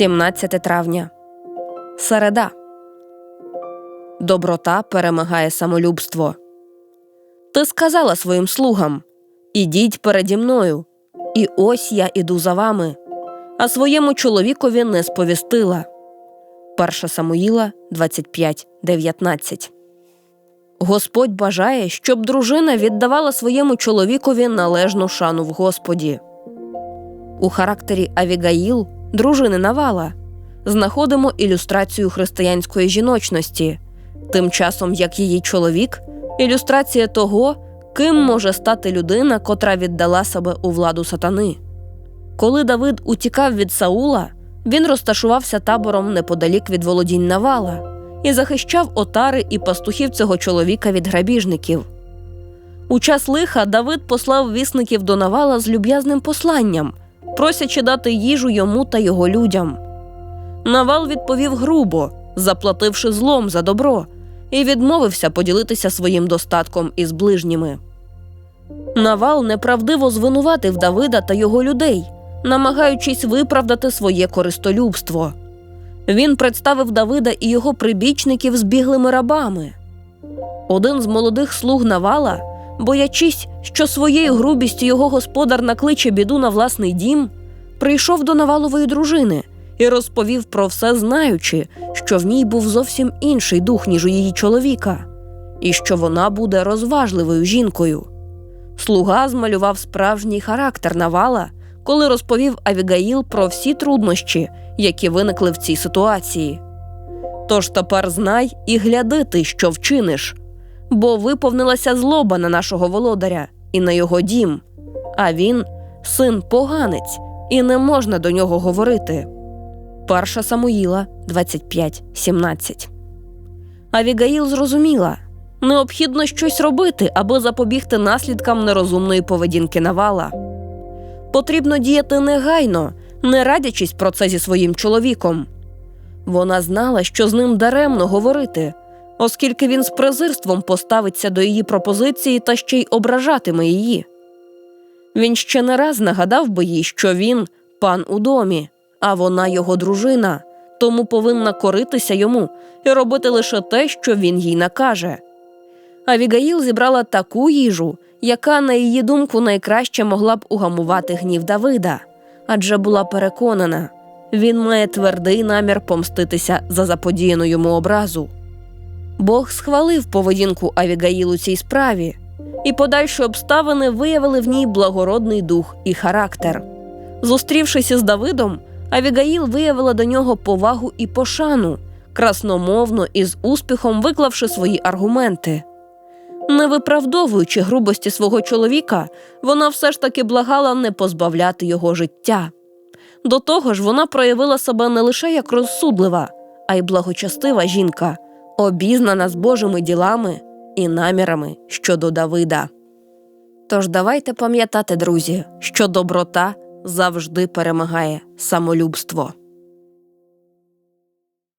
17 травня. Середа. Доброта перемагає самолюбство. Ти сказала своїм слугам Ідіть переді мною, і ось я іду за вами, а своєму чоловікові не сповістила. 1 Самуїла 25.19 Господь бажає, щоб дружина віддавала своєму чоловікові належну шану в Господі. У характері Авігаїл, дружини Навала, знаходимо ілюстрацію християнської жіночності, тим часом як її чоловік ілюстрація того, ким може стати людина, котра віддала себе у владу сатани. Коли Давид утікав від Саула, він розташувався табором неподалік від володінь Навала і захищав отари і пастухів цього чоловіка від грабіжників. У час лиха Давид послав вісників до Навала з люб'язним посланням, просячи дати їжу йому та його людям. Навал відповів грубо, заплативши злом за добро, і відмовився поділитися своїм достатком із ближніми. Навал неправдиво звинуватив Давида та його людей, намагаючись виправдати своє користолюбство. Він представив Давида і його прибічників збіглими рабами. Один з молодих слуг Навала, боячись, що своєю грубістю його господар накличе біду на власний дім, прийшов до Навалової дружини і розповів про все, знаючи, що в ній був зовсім інший дух, ніж у її чоловіка, і що вона буде розважливою жінкою. Слуга змалював справжній характер Навала, коли розповів Авігаїл про всі труднощі, які виникли в цій ситуації. Тож тепер знай і гляди ти, що вчиниш, бо виповнилася злоба на нашого володаря і на його дім, а він син поганець, і не можна до нього говорити. 1 Самуїла 25.17 Авігаїл зрозуміла необхідно щось робити, аби запобігти наслідкам нерозумної поведінки Навала. Потрібно діяти негайно, не радячись про це зі своїм чоловіком. Вона знала, що з ним даремно говорити, оскільки він з презирством поставиться до її пропозиції та ще й ображатиме її. Він ще не раз нагадав би їй, що він пан у домі, а вона його дружина, тому повинна коритися йому і робити лише те, що він їй накаже. Авігаїл зібрала таку їжу, яка, на її думку, найкраще могла б угамувати гнів Давида, адже була переконана, він має твердий намір помститися за заподіяну йому образу. Бог схвалив поведінку Авігаїл у цій справі, і подальші обставини виявили в ній благородний дух і характер. Зустрівшись із Давидом, Авігаїл виявила до нього повагу і пошану, красномовно і з успіхом виклавши свої аргументи. Не виправдовуючи грубості свого чоловіка, вона все ж таки благала не позбавляти його життя. До того ж, вона проявила себе не лише як розсудлива, а й благочестива жінка, обізнана з Божими ділами і намірами щодо Давида. Тож давайте пам'ятати, друзі, що доброта завжди перемагає самолюбство.